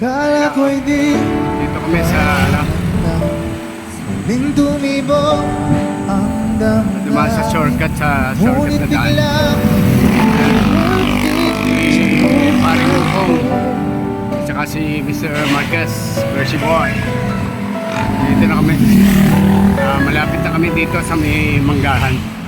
Kala ko'y di Dito kami sa ano, Muling tumibok ang damdamin dumaan sa shortcut sa shortcut na daan. Paring Lupong. At saka si Mr. Marquez, Percy Boy. Dito na kami. Ah, malapit na kami dito sa may manggahan.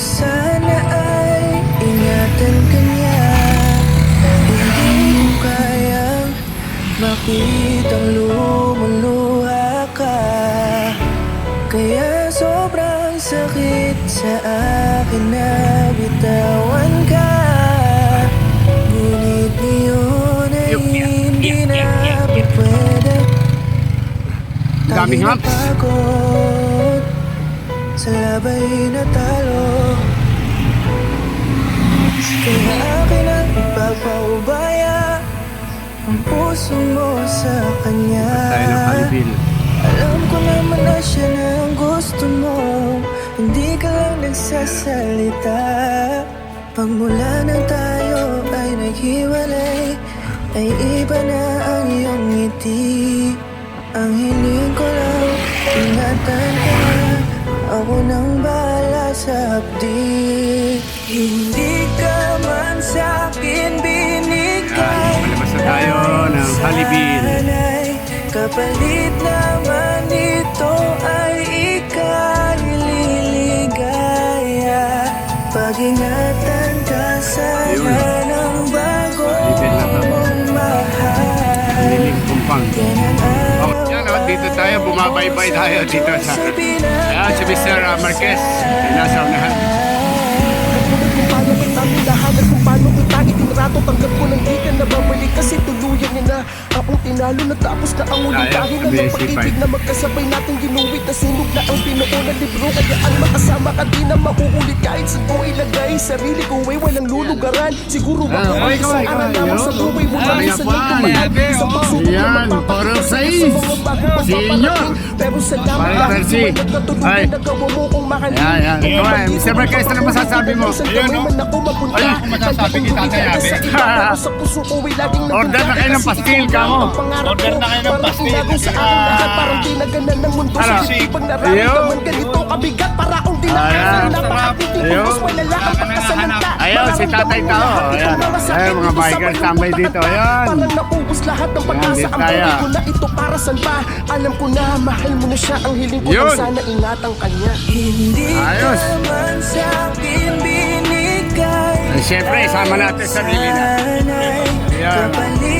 Sana ay ingatan ka niya. Hindi ko kayang makitang lumuluha ka. Kaya sobrang sakit sa akin na bitawan ka. Ngunit ngayon ay hindi na pwede. Daming Tayo humps. napagod Sa labay na talo Kaya akin ang ipapaubaya Ang puso mo sa kanya. Alam ko naman na siya na ang gusto mo. Hindi ka lang nagsasalita. Pagmula na tayo ay naghiwalay Ay iba na ang iyong ngiti. Ang hiling ko lang, ingatan ka. Na Ako nang bahala sa hapdi. Hindi ka man sa akin binigay. Yan, palabas na tayo ng Halibil. Sana'y Kapalit naman ito ay ika'y liligaya. Pag-ingatan ka sana ng bago mong mahal. Halilig kumpang. Dito tayo, bumabaybay tayo dito sa... Ayan, si Mr. Marquez. Ay, nasa unahan. Kung paano kita minahagan Kung paano kita itinrato Tanggap ko nang Akong tinalo Natapos na ang Kaya, dahil na ng pag-ibig. Na magkasabay natin ginuwit Na sunog na ang binuo na libro Kaya ang makasama ka di na mauulit Kahit saan ko ilagay Sarili ko ay walang lulugaran Siguro ba Ah, ko okay, isang lamang sa buhay mo Ay, Lang sa yan, nagdumalag yan, Sa pagsubok na sais. Sa mga bagong pagpaparating Pero salamat dahil nagkatuluyan Ay. Nagawa mo kong yan. Ikaw, eh, Mr. Marquez, ano masasabi mo? Ayun, no? Ay, masasabi kita, Tay Abel. Order na kayo ng pastil, kamo. Order na kayo ng pastil. Sa akin lahat, parang dinaganan ng mundo. Ano? Sa pag nararamdaman ganito kabigat, para akong dinakasan Ayan. ng makatitig. Ayun. Kung lang ang pagkasalanta. Ayun, si Tatay Tao. Ayan. Ayan, mga bikers tambay dito. Ayan. Parang naubos lahat ng pag-asa. Ayan, Ang tayo. buhay ko na ito para saan ba? Alam ko na, mahal mo na siya. Ang hiling ko Yun. lang sana ingatan kanya. Hindi Ayos. ka man sa akin binigay Ay, Siyempre, isama natin sa na. Sana'y Ayan. kapalit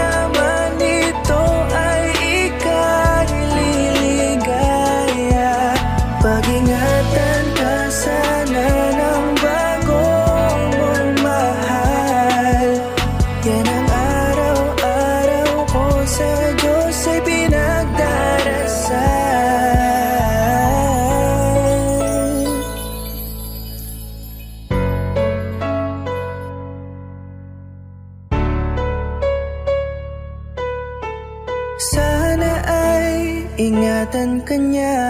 Yan ang araw-araw ko sa Diyos ay pinagdarasal. Sana ay ingatan ka niya